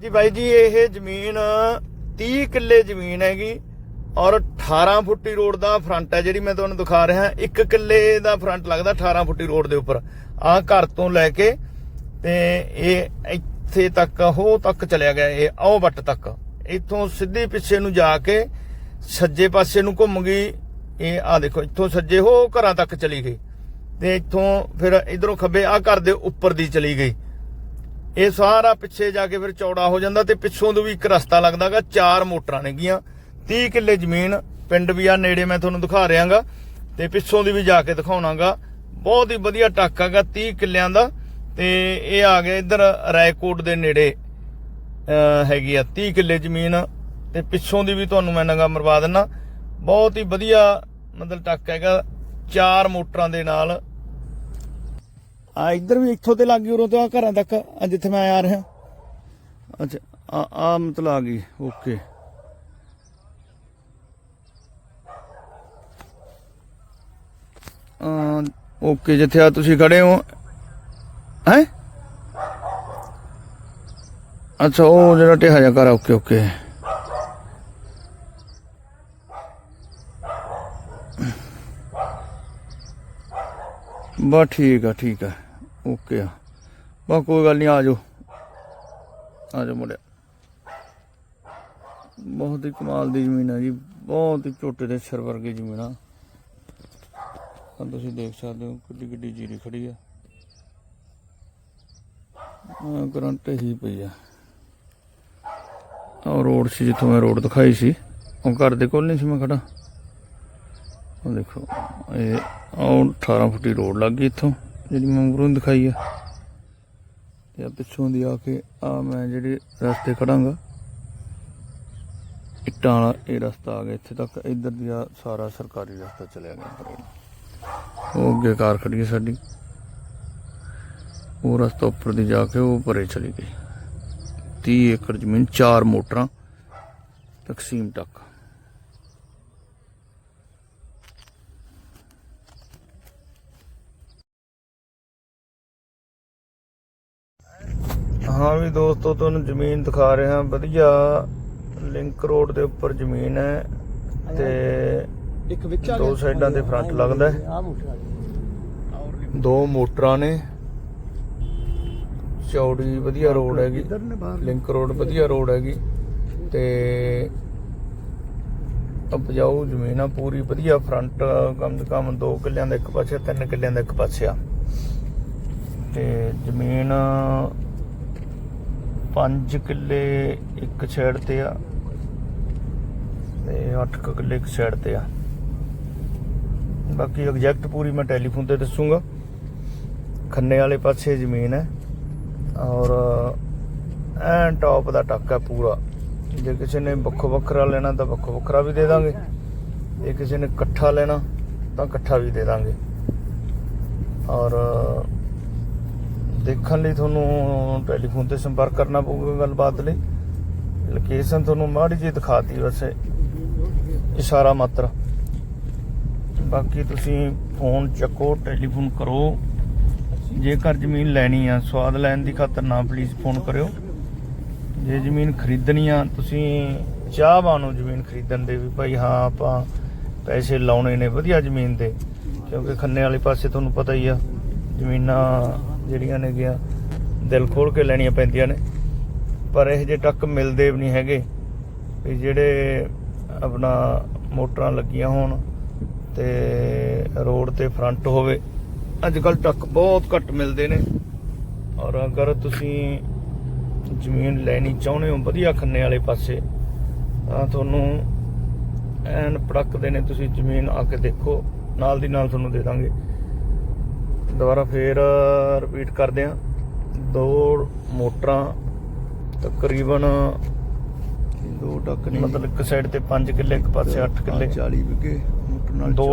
ਜੀ ਬਾਈ ਜੀ, ਇਹ ਜ਼ਮੀਨ 30 ਕਿੱਲੇ ਜ਼ਮੀਨ ਹੈਗੀ ਔਰ 18 ਫੁੱਟੀ ਰੋਡ ਦਾ ਫਰੰਟ ਹੈ ਜਿਹੜੀ ਮੈਂ ਤੁਹਾਨੂੰ ਦਿਖਾ ਰਿਹਾ। 1 ਕਿੱਲੇ ਦਾ ਫਰੰਟ ਲੱਗਦਾ 18 ਫੁੱਟੀ ਰੋਡ ਦੇ ਉੱਪਰ। ਆਹ ਘਰ ਤੋਂ ਲੈ ਕੇ ਤੇ ਇਹ ਇੱਥੇ ਤੱਕ, ਉਹ ਤੱਕ ਚਲਿਆ ਗਿਆ, ਇਹ ਆਹ ਵੱਟ ਤੱਕ। ਇੱਥੋਂ ਸਿੱਧੀ ਪਿੱਛੇ ਨੂੰ ਜਾ ਕੇ ਸੱਜੇ ਪਾਸੇ ਨੂੰ ਘੁੰਮ ਗਈ। ਇਹ ਆ ਦੇਖੋ, ਇੱਥੋਂ ਸੱਜੇ ਹੋ ਘਰਾਂ ਤੱਕ ਚਲੀ ਗਈ। ਤੇ ਇੱਥੋਂ ਫਿਰ ਇਧਰੋਂ ਖੱਬੇ ਆ ਘਰ ਦੇ ਉੱਪਰ ਦੀ ਚਲੀ ਗਈ। ਇਹ ਸਾਰਾ ਪਿੱਛੇ ਜਾ ਕੇ ਫਿਰ ਚੌੜਾ ਹੋ ਜਾਂਦਾ ਤੇ ਪਿੱਛੋਂ ਤੋਂ ਵੀ ਇੱਕ ਰਸਤਾ ਲੱਗਦਾਗਾ, ਚਾਰ ਮੋਟਰਾਂ ਨੇਗੀਆਂ। 30 ਕਿੱਲੇ ਜ਼ਮੀਨ, ਪਿੰਡ ਵੀ ਆ, ਨੇੜੇ ਮੈਂ ਤੁਹਾਨੂੰ ਦਿਖਾ ਰਿਹਾਗਾ। ਤੇ ਪਿੱਛੋਂ ਦੀ ਵੀ ਜਾ ਕੇ ਦਿਖਾਉਣਾਗਾ। ਬਹੁਤ ਹੀ ਵਧੀਆ ਟੱਕ ਹੈਗਾ 30 ਕਿੱਲਿਆਂ ਦਾ। ਤੇ ਇਹ ਆ ਗਿਆ ਇੱਧਰ ਰਾਏਕੋਟ ਦੇ ਨੇੜੇ ਹੈਗੀ ਆ 30 ਕਿੱਲੇ ਜ਼ਮੀਨ। ਤੇ ਪਿੱਛੋਂ ਦੀ ਵੀ ਤੁਹਾਨੂੰ ਮੈਂ ਨਗਾ ਮਰਵਾ ਦਿੰਨਾ। ਬਹੁਤ ਹੀ ਵਧੀਆ ਮਤਲਬ ਟੱਕ ਹੈਗਾ, ਚਾਰ ਮੋਟਰਾਂ ਦੇ ਨਾਲ। ਆ ਇੱਧਰ ਵੀ ਇੱਥੋਂ ਤੇ ਲੱਗ ਗਈ, ਉਰੋਂ ਤੋਂ ਆ ਘਰਾਂ ਤੱਕ, ਆ ਜਿੱਥੇ ਮੈਂ ਆ ਰਿਹਾ। ਅੱਛਾ, ਆ ਆ ਮਤਲਬ ਆ ਗਈ ਓਕੇ ਆ ਓਕੇ ਜਿੱਥੇ ਆ ਤੁਸੀਂ ਖੜੇ ਹੋ। ਹੈ? ਅੱਛਾ, ਉਹ ਜਿਹੜਾ ਟਿਹਾ ਜਾ ਕਰ ਓਕੇ ਓਕੇ ਬਸ ਠੀਕ ਆ ਠੀਕ ਆ। ਓਕੇ ਆ। ਬਸ ਕੋਈ ਗੱਲ ਨਹੀਂ, ਆ ਜਾਓ। ਆ ਜਾਓ ਮੁੰਡਿਆ। ਬਹੁਤ ਹੀ ਕਮਾਲ ਦੀ ਜ਼ਮੀਨ ਆ ਜੀ। ਬਹੁਤ ਹੀ ਝੋਟੇ ਦੇ ਸਿਰ ਵਰਗੀ ਜ਼ਮੀਨ ਆ। ਆ ਤੁਸੀਂ ਦੇਖ ਸਕਦੇ ਹੋ ਕਿੱਡੀ ਕਿੱਡੀ ਜੀਰੀ ਖੜੀ ਆ। ਆ ਕਰੰਟ ਹੀ ਪਈ ਆ। ਉਹ ਰੋਡ ਸੀ ਜਿੱਥੋਂ ਮੈਂ ਰੋਡ ਦਿਖਾਈ ਸੀ। ਉਹ ਘਰ ਦੇ ਕੋਲ ਨਹੀਂ ਸੀ ਮੈਂ ਖੜਾ। ਉਹ ਦੇਖੋ, ਇਹ ਉਹ 18 ਫੁੱਟੀ ਰੋਡ ਲੱਗ ਗਈ ਇੱਥੋਂ। ਜਿਹੜੀ ਮੈਂ ਮੂਹਰੋਂ ਦਿਖਾਈ ਆ, ਤੇ ਆ ਪਿੱਛੋਂ ਦੀ ਆ ਕੇ ਆ ਮੈਂ ਜਿਹੜੇ ਰਸਤੇ ਖੜਾਂਗਾ, ਇੱਟਾਂ ਵਾਲਾ ਇਹ ਰਸਤਾ ਆ ਗਿਆ, ਇੱਥੇ ਤੱਕ ਇੱਧਰ ਦੀ ਆ ਸਾਰਾ ਸਰਕਾਰੀ ਰਸਤਾ ਚਲਿਆ ਗਿਆ। ਪਰੇ ਉਹ ਅੱਗੇ ਕਾਰ ਖੜੀ ਹੈ ਸਾਡੀ, ਉਹ ਰਸਤਾ ਉੱਪਰ ਦੀ ਜਾ ਕੇ ਉਹ ਪਰੇ ਚਲੀ ਗਈ। 30 ਏਕੜ ਜ਼ਮੀਨ, ਚਾਰ ਮੋਟਰਾਂ, ਤਕਸੀਮ ਤੱਕ ਹਾਂ ਵੀ ਦੋਸਤੋ ਤੁਹਾਨੂੰ ਜ਼ਮੀਨ ਦਿਖਾ ਰਿਹਾ ਵਧੀਆ ਲਿੰਕ ਰੋਡ ਦੇ ਉੱਪਰ ਜ਼ਮੀਨ ਹੈ ਤੇ ਇੱਕ ਵਿੱਚ ਦੋ ਸਾਈਡਾਂ ਤੇ front ਲੱਗਦਾ ਹੈ। ਦੋ ਮੋਟਰਾਂ ਨੇ। ਚੌੜੀ ਵਧੀਆ ਰੋਡ ਹੈਗੀ। ਲਿੰਕ ਰੋਡ ਵਧੀਆ ਰੋਡ ਹੈਗੀ। ਤੇ ਉਪਜਾਊ ਜ਼ਮੀਨ ਆ ਪੂਰੀ ਵਧੀਆ ਫਰੰਟ ਕਮ ਸੇ ਕਮ 2 ਕਿੱਲਿਆਂ ਦਾ ਇੱਕ ਪਾਸੇ 3 ਕਿੱਲਿਆਂ ਦਾ ਇੱਕ ਪਾਸੇ ਆ। ਤੇ ਜ਼ਮੀਨ 5 ਕਿੱਲੇ ਇੱਕ ਸਾਈਡ ਤੇ ਆ ਤੇ 8 ਕਿੱਲੇ ਇੱਕ ਸਾਈਡ ਤੇ ਆ। ਬਾਕੀ ਐਗਜ਼ੈਕਟ ਪੂਰੀ ਮੈਂ ਟੈਲੀਫੋਨ ਤੇ ਦੱਸੂਗਾ। ਖੰਨੇ ਵਾਲੇ ਪਾਸੇ ਜ਼ਮੀਨ ਹੈ ਔਰ ਐਨ ਟੌਪ ਦਾ ਟੱਕ ਹੈ ਪੂਰਾ। ਜੇ ਕਿਸੇ ਨੇ ਵੱਖੋ ਵੱਖਰਾ ਲੈਣਾ ਤਾਂ ਵੱਖੋ ਵੱਖਰਾ ਵੀ ਦੇ ਦਾਂਗੇ। ਜੇ ਕਿਸੇ ਨੇ ਇਕੱਠਾ ਲੈਣਾ ਤਾਂ ਇਕੱਠਾ ਵੀ ਦੇ ਦਾਂਗੇ। ਔਰ ਦੇਖਣ ਲਈ ਤੁਹਾਨੂੰ ਟੈਲੀਫੋਨ ਤੇ ਸੰਪਰਕ ਕਰਨਾ ਪਊਗਾ ਗੱਲਬਾਤ ਲਈ। ਲੋਕੇਸ਼ਨ ਤੁਹਾਨੂੰ ਮਾੜੀ ਜਿਹੀ ਦਿਖਾਤੀ ਵੈਸੇ। ਇਸ਼ਾਰਾ ਮਾਤਰ। ਬਾਕੀ ਤੁਸੀਂ ਫੋਨ ਚੱਕੋ, ਟੈਲੀਫੋਨ ਕਰੋ। ਜੇਕਰ ਜ਼ਮੀਨ ਲੈਣੀ ਆ, ਸਵਾਦ ਲੈਣ ਦੀ ਖਾਤਰ ਨਾ ਪਲੀਜ਼ ਫੋਨ ਕਰਿਓ। ਜੇ ਜ਼ਮੀਨ ਖਰੀਦਣੀ ਆ, ਤੁਸੀਂ ਚਾਹਵਾਨ ਹੋ ਜ਼ਮੀਨ ਖਰੀਦਣ ਦੇ ਵੀ, ਭਾਈ ਹਾਂ, ਆਪਾਂ ਪੈਸੇ ਲਾਉਣੇ ਨੇ ਵਧੀਆ ਜ਼ਮੀਨ ਦੇ। ਕਿਉਂਕਿ ਖੰਨੇ ਵਾਲੇ ਪਾਸੇ ਤੁਹਾਨੂੰ ਪਤਾ ਹੀ ਆ। ਜ਼ਮੀਨਾਂ ਜਿਹੜੀਆਂ ਨੇ ਗਿਆ ਦਿਲ ਖੋਲ ਕੇ ਲੈਣੀਆਂ ਪੈਂਦੀਆਂ ਨੇ। ਪਰ ਇਹ ਜੇ ਟੱਕ ਮਿਲਦੇ ਵੀ ਨਹੀਂ ਹੈਗੇ ਵੀ ਜਿਹੜੇ ਆਪਣਾ ਮੋਟਰਾਂ ਲੱਗੀਆਂ ਹੋਣ ਤੇ ਰੋਡ ਤੇ ਫਰੰਟ ਹੋਵੇ ਅੱਜ ਕੱਲ ਟੱਕ ਬਹੁਤ ਘੱਟ ਮਿਲਦੇ ਨੇ। ਔਰ ਅਗਰ ਤੁਸੀਂ ਜ਼ਮੀਨ ਲੈਣੀ ਚਾਹੁੰਦੇ ਹੋ ਵਧੀਆ ਖੰਨੇ ਵਾਲੇ ਪਾਸੇ, ਤਾਂ ਤੁਹਾਨੂੰ ਐਨ ਪੜਕਦੇ ਨੇ, ਤੁਸੀਂ ਜ਼ਮੀਨ ਆ ਕੇ ਦੇਖੋ, ਨਾਲ ਦੀ ਨਾਲ ਤੁਹਾਨੂੰ ਦੇ ਦਾਂਗੇ। ਦੁਬਾਰਾ ਫੇਰ ਰਿਪੀਟ ਕਰਦੇ ਆ ਦੋ ਮੋਟਰਾਂ ਤਕਰੀਬਨ ਦੋ ਟੱਕ ਨਹੀਂ ਮਤਲਬ ਇੱਕ ਸਾਈਡ ਤੇ 5 ਕਿੱਲੇ ਇੱਕ ਪਾਸੇ 8 ਕਿੱਲੇ। 40 ਵਿਗੇ ਮੋਟਰ ਨਾਲ ਦੋ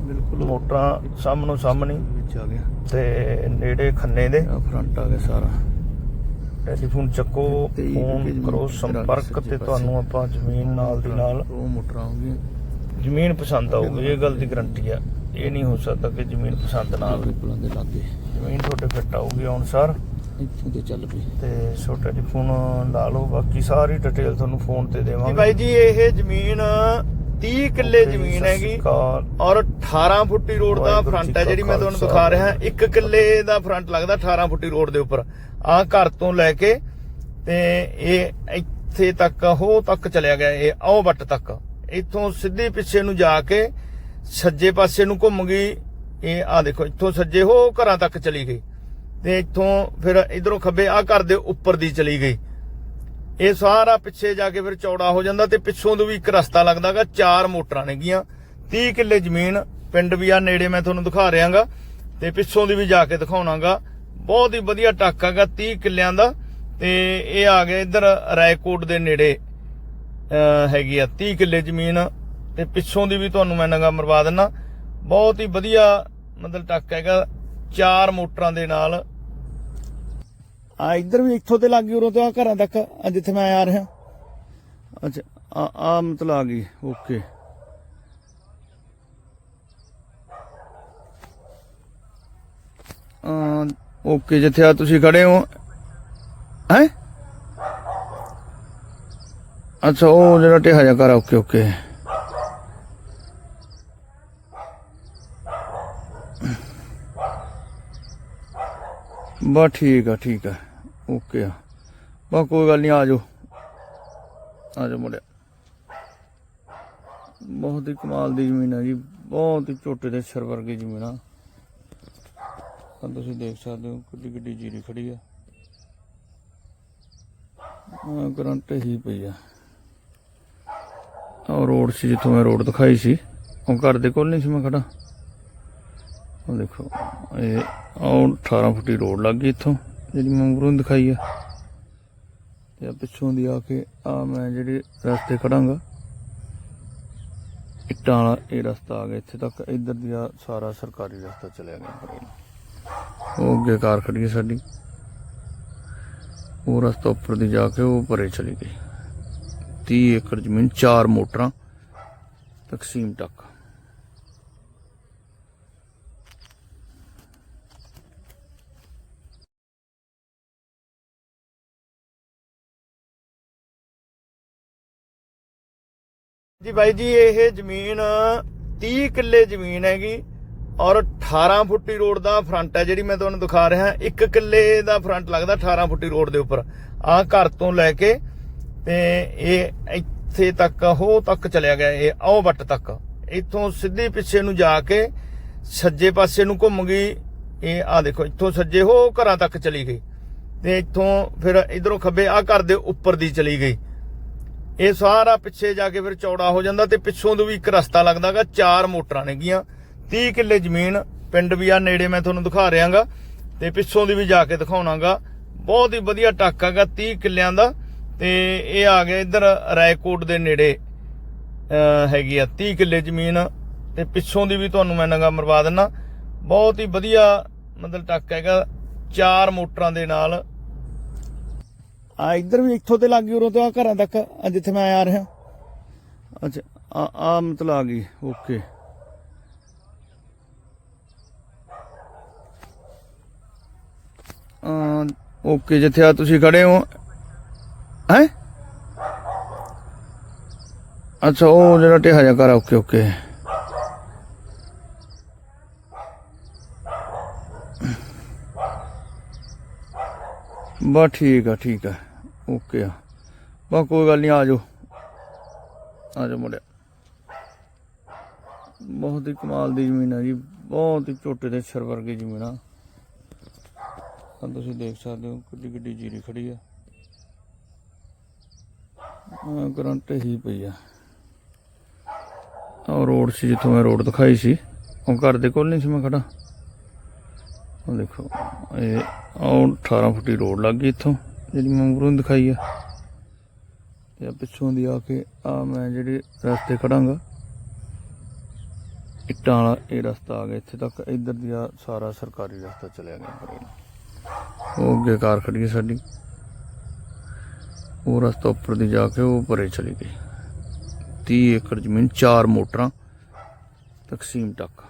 ਬਿਲਕੁਲ। ਮੋਟਰਾਂ ਸਾਹਮਣੋ ਸਾਹਮਣੀ। ਵਿੱਚ ਆ ਗਿਆ। ਤੇ ਨੇੜੇ ਖੰਨੇ ਦੇ। ਫਰੰਟ ਆ ਗਿਆ ਸਾਰਾ। ਟੈਲੀਫੋਨ ਚੱਕੋ ਫੋਨ ਕਰੋ ਸੰਪਰਕ। ਤੇ ਤੁਹਾਨੂੰ ਆਪਾਂ ਜ਼ਮੀਨ ਨਾਲ ਦੀ ਨਾਲ ਉਹ ਮੋਟਰਾਂ ਹੋ ਗਈਆਂ ਜ਼ਮੀਨ ਪਸੰਦ ਆਊਗੀ ਇਹ ਗੱਲ ਦੀ ਗਰੰਟੀ ਆ। ਇਹ ਨਹੀਂ ਹੋ ਸਕਦਾ ਕਿ ਜ਼ਮੀਨ ਪਸੰਦ ਨਾ ਆਵੇ। ਬਿਲਕੁਲਾਂ ਦੇ ਲਾਗੇ। ਜ਼ਮੀਨ ਤੁਹਾਡੇ ਫਿੱਟ ਆਊਗੀ ਅਨੁਸਾਰ ਇੱਥੋਂ ਤੇ ਚੱਲ ਪਈ। ਤੇ ਸੋ ਟੈਲੀਫੋਨ ਲਾ ਲਓ ਬਾਕੀ ਸਾਰੀ ਡਿਟੇਲ ਤੁਹਾਨੂੰ ਫੋਨ ਤੇ ਦੇਵਾਂਗੇ। ਜੀ ਬਾਈ ਜੀ ਇਹ ਜ਼ਮੀਨ 30 ਕਿੱਲੇ ਜ਼ਮੀਨ ਹੈਗੀ। ਔਰ 18 ਫੁੱਟੀ ਰੋਡ ਦਾ ਫਰੰਟ ਹੈ ਜਿਹੜੀ ਮੈਂ ਤੁਹਾਨੂੰ ਦਿਖਾ ਰਿਹਾ। ਇੱਕ ਕਿੱਲੇ ਦਾ ਫਰੰਟ ਲੱਗਦਾ 18 ਫੁੱਟੀ ਰੋਡ ਦੇ ਉੱਪਰ। ਆਹ ਘਰ ਤੋਂ ਲੈ ਕੇ ਤੇ ਇਹ ਇੱਥੇ ਤੱਕ ਉਹ ਤੱਕ ਚਲਿਆ ਗਿਆ। ਇਹ ਆਹ ਵੱਟ ਤੱਕ। ਇੱਥੋਂ ਸਿੱਧੀ ਪਿੱਛੇ ਨੂੰ ਜਾ ਕੇ ਸੱਜੇ ਪਾਸੇ ਨੂੰ ਘੁੰਮ ਗਈ, ਇਹ ਆ ਦੇਖੋ, ਇੱਥੋਂ ਸੱਜੇ ਹੋ ਘਰਾਂ ਤੱਕ ਚਲੀ ਗਈ। ਤੇ ਇੱਥੋਂ ਫਿਰ ਇਧਰੋਂ ਖੱਬੇ ਆ ਘਰ ਦੇ ਉੱਪਰ ਦੀ ਚਲੀ ਗਈ। ਇਹ ਸਾਰਾ ਪਿੱਛੇ ਜਾ ਕੇ ਫਿਰ ਚੌੜਾ ਹੋ ਜਾਂਦਾ ਤੇ ਪਿੱਛੋਂ ਤੋਂ ਵੀ ਇੱਕ ਰਸਤਾ ਲੱਗਦਾਗਾ, ਚਾਰ ਮੋਟਰਾਂ ਨੇ ਗੀਆਂ। 30 ਕਿੱਲੇ ਜ਼ਮੀਨ, ਪਿੰਡ ਵੀ ਆ, ਨੇੜੇ ਮੈਂ ਤੁਹਾਨੂੰ ਦਿਖਾ ਰਿਹਾਗਾ। ਤੇ ਪਿੱਛੋਂ ਦੀ ਵੀ ਜਾ ਕੇ ਦਿਖਾਉਣਾਗਾ। ਬਹੁਤ ਹੀ ਵਧੀਆ ਟੱਕ ਹੈਗਾ 30 ਕਿੱਲਿਆਂ ਦਾ। ਤੇ ਇਹ ਆ ਗਿਆ ਇੱਧਰ ਰਾਏਕੋਟ ਦੇ ਨੇੜੇ ਹੈਗੀ ਆ 30 ਕਿੱਲੇ ਜ਼ਮੀਨ। ਤੇ ਪਿੱਛੋਂ ਦੀ ਵੀ ਤੁਹਾਨੂੰ ਮੈਂ ਨੰਗਾ ਮਰਵਾ ਦਿੰਨਾ। ਬਹੁਤ ਹੀ ਵਧੀਆ ਮਤਲਬ ਟੱਕ ਹੈਗਾ, ਚਾਰ ਮੋਟਰਾਂ ਦੇ ਨਾਲ। ਆ ਇੱਧਰ ਵੀ ਇੱਥੋਂ ਤੇ ਲੱਗ ਗਈ, ਉਰੋਂ ਤੇ ਆ ਘਰਾਂ ਤੱਕ ਜਿੱਥੇ ਮੈਂ ਆ ਰਿਹਾ। ਅੱਛਾ, ਆ ਆ ਮਤਲਬ ਆ ਗਈ, ਓਕੇ। ਓਕੇ, ਜਿੱਥੇ ਆ ਤੁਸੀਂ ਖੜੇ ਹੋ। ਹੈ? ਅੱਛਾ, ਉਹ ਜਿਹੜਾ ਟਿਹਾ ਜਾ ਕਰ ਓਕੇ ਓਕੇ। ਬਸ ਠੀਕ ਆ ਠੀਕ ਆ। ਓਕੇ ਆ। ਬਸ ਕੋਈ ਗੱਲ ਨਹੀਂ ਆ ਜਾਓ। ਆ ਜਾਓ ਮੁੰਡਿਆ। ਬਹੁਤ ਹੀ ਕਮਾਲ ਦੀ ਜ਼ਮੀਨ ਆ ਜੀ। ਬਹੁਤ ਹੀ ਝੋਟੇ ਦੇ ਸਿਰ ਵਰਗੀ ਜ਼ਮੀਨ ਆ। ਆਹ ਤੁਸੀਂ ਦੇਖ ਸਕਦੇ ਹੋ, ਕਿੱਡੀ ਕਿੱਡੀ ਜੀਰੀ ਖੜੀ ਆ। ਆ ਕਰੰਟ ਹੀ ਪਈ ਆ। ਉਹ ਰੋਡ ਸੀ ਜਿੱਥੋਂ ਮੈਂ ਰੋਡ ਦਿਖਾਈ ਸੀ। ਉਹ ਘਰ ਦੇ ਕੋਲ ਨਹੀਂ ਸੀ ਮੈਂ ਖੜਾ। ਉਹ ਦੇਖੋ, ਇਹ ਉਹ 18 ਫੁੱਟੀ ਰੋਡ ਲੱਗ ਗਈ ਇੱਥੋਂ, ਜਿਹੜੀ ਮੈਂ ਮੂਹਰੋਂ ਦਿਖਾਈ ਆ। ਤੇ ਆਹ ਪਿੱਛੋਂ ਦੀ ਆ ਕੇ ਆ ਮੈਂ ਜਿਹੜੇ ਰਸਤੇ ਖੜਾਂਗਾ, ਇੱਟਾਂ ਵਾਲਾ ਇਹ ਰਸਤਾ ਆ ਗਿਆ, ਇੱਥੇ ਤੱਕ ਇੱਧਰ ਦੀ ਆ ਸਾਰਾ ਸਰਕਾਰੀ ਰਸਤਾ ਚਲਿਆ ਗਿਆ। ਪਰੇ ਉਹ ਅੱਗੇ ਕਾਰ ਖੜੀ ਸਾਡੀ। ਉਹ ਰਸਤਾ ਉੱਪਰ ਦੀ ਜਾ ਕੇ ਉਹ ਪਰੇ ਚਲੀ ਗਈ। 30 ਏਕੜ ਜ਼ਮੀਨ, ਚਾਰ ਮੋਟਰਾਂ, ਤਕਸੀਮ ਟੱਕ। ਜੀ ਬਾਈ ਜੀ, ਇਹ ਜ਼ਮੀਨ 30 ਕਿੱਲੇ ਜ਼ਮੀਨ ਹੈਗੀ ਔਰ 18 ਫੁੱਟੀ ਰੋਡ ਦਾ ਫਰੰਟ ਹੈ, ਜਿਹੜੀ ਮੈਂ ਤੁਹਾਨੂੰ ਦਿਖਾ ਰਿਹਾ, ਇੱਕ ਕਿੱਲੇ ਦਾ ਫਰੰਟ ਲੱਗਦਾ 18 ਫੁੱਟੀ ਰੋਡ ਦੇ ਉੱਪਰ। ਆਹ ਘਰ ਤੋਂ ਲੈ ਕੇ ਤੇ ਇਹ ਇੱਥੇ ਤੱਕ, ਉਹ ਤੱਕ ਚਲਿਆ ਗਿਆ, ਇਹ ਆਹ ਵੱਟ ਤੱਕ। ਇੱਥੋਂ ਸਿੱਧੇ ਪਿੱਛੇ ਨੂੰ ਜਾ ਕੇ ਸੱਜੇ ਪਾਸੇ ਨੂੰ ਘੁੰਮ ਗਈ, ਇਹ ਆ ਦੇਖੋ, ਇੱਥੋਂ ਸੱਜੇ ਹੋ ਘਰਾਂ ਤੱਕ ਚਲੀ ਗਈ। ਤੇ ਇੱਥੋਂ ਫਿਰ ਇਧਰੋਂ ਖੱਬੇ ਆ ਘਰ ਦੇ ਉੱਪਰ ਦੀ ਚਲੀ ਗਈ। ਇਹ ਸਾਰਾ ਪਿੱਛੇ ਜਾ ਕੇ ਫਿਰ ਚੌੜਾ ਹੋ ਜਾਂਦਾ ਤੇ ਪਿੱਛੋਂ ਤੋਂ ਵੀ ਇੱਕ ਰਸਤਾ ਲੱਗਦਾਗਾ, ਚਾਰ ਮੋਟਰਾਂ ਨੇਗੀਆਂ। 30 ਕਿੱਲੇ ਜ਼ਮੀਨ, ਪਿੰਡ ਵੀ ਆ ਨੇੜੇ ਮੈਂ ਤੁਹਾਨੂੰ ਦਿਖਾ ਰਿਹਾਗਾ। ਤੇ ਪਿੱਛੋਂ ਦੀ ਵੀ ਜਾ ਕੇ ਦਿਖਾਉਣਾਗਾ। ਬਹੁਤ ਹੀ ਵਧੀਆ ਟੱਕ ਹੈਗਾ 30 ਕਿੱਲਿਆਂ ਦਾ। ਤੇ ਇਹ ਆ ਗਿਆ ਇੱਧਰ ਰਾਏਕੋਟ ਦੇ ਨੇੜੇ ਹੈਗੀ ਆ 30 ਕਿੱਲੇ ਜ਼ਮੀਨ। ਤੇ ਪਿੱਛੋਂ ਦੀ ਵੀ ਤੁਹਾਨੂੰ ਮੈਂ ਨਗਾ ਮਰਵਾ ਦਿੰਨਾ। ਬਹੁਤ ਹੀ ਵਧੀਆ ਮਤਲਬ ਟੱਕ ਹੈਗਾ, ਚਾਰ ਮੋਟਰਾਂ ਦੇ ਨਾਲ। ਆ ਇੱਧਰ ਵੀ ਇੱਥੋਂ ਤੇ ਲੱਗ ਗਈ, ਉਰੋਂ ਤੇ ਆ ਘਰਾਂ ਤੱਕ, ਆ ਜਿੱਥੇ ਮੈਂ ਆ ਰਿਹਾ। ਅੱਛਾ, ਆ ਆ ਮਤਲਬ ਆ ਗਈ, ਓਕੇ। ਓਕੇ, ਜਿੱਥੇ ਆ ਤੁਸੀਂ ਖੜੇ ਹੋ। ਹੈ? ਅੱਛਾ, ਉਹ ਜਿਹੜਾ ਟਿਹਾ ਜਾ ਕਰ ਓਕੇ ਓਕੇ। ਬਸ ਠੀਕ ਆ ਠੀਕ ਆ। ਓਕੇ ਆ। ਬਸ ਕੋਈ ਗੱਲ ਨਹੀਂ ਆ ਜਾਓ। ਆ ਜਾਓ ਮੁੰਡਿਆ। ਬਹੁਤ ਹੀ ਕਮਾਲ ਦੀ ਜ਼ਮੀਨ ਆ ਜੀ। ਬਹੁਤ ਹੀ ਝੋਟੇ ਦੇ ਸਿਰ ਵਰਗੀ ਜ਼ਮੀਨ ਆ। ਆਹ ਤੁਸੀਂ ਦੇਖ ਸਕਦੇ ਹੋ, ਕਿੱਡੀ ਕਿੱਡੀ ਜੀਰੀ ਖੜੀ ਆ। ਆ ਕਰੰਟ ਹੀ ਪਈ ਆ। ਉਹ ਰੋਡ ਸੀ ਜਿੱਥੋਂ ਮੈਂ ਰੋਡ ਦਿਖਾਈ ਸੀ। ਉਹ ਘਰ ਦੇ ਕੋਲ ਨਹੀਂ ਸੀ ਮੈਂ ਖੜਾ। ਉਹ ਦੇਖੋ, ਇਹ ਉਹ 18 ਫੁੱਟੀ ਰੋਡ ਲੱਗ ਗਈ ਇੱਥੋਂ, ਜਿਹੜੀ ਮੈਂ ਮੂਹਰੋਂ ਦਿਖਾਈ ਆ। ਤੇ ਆਹ ਪਿੱਛੋਂ ਦੀ ਆ ਕੇ ਆ ਮੈਂ ਜਿਹੜੇ ਰਸਤੇ ਖੜਾਂਗਾ, ਇੱਟਾਂ ਵਾਲਾ ਇਹ ਰਸਤਾ ਆ ਗਿਆ, ਇੱਥੇ ਤੱਕ ਇੱਧਰ ਦੀ ਆ ਸਾਰਾ ਸਰਕਾਰੀ ਰਸਤਾ ਚਲਿਆ ਗਿਆ ਪਰੇ ਉਹ ਅੱਗੇ ਕਾਰ ਖੜੀ ਹੈ ਸਾਡੀ। ਉਹ ਰਸਤਾ ਉੱਪਰ ਦੀ ਜਾ ਕੇ ਉਹ ਪਰੇ ਚਲੀ ਗਈ। 30 ਏਕੜ ਜ਼ਮੀਨ, ਚਾਰ ਮੋਟਰਾਂ, ਤਕਸੀਮ ਟੱਕ।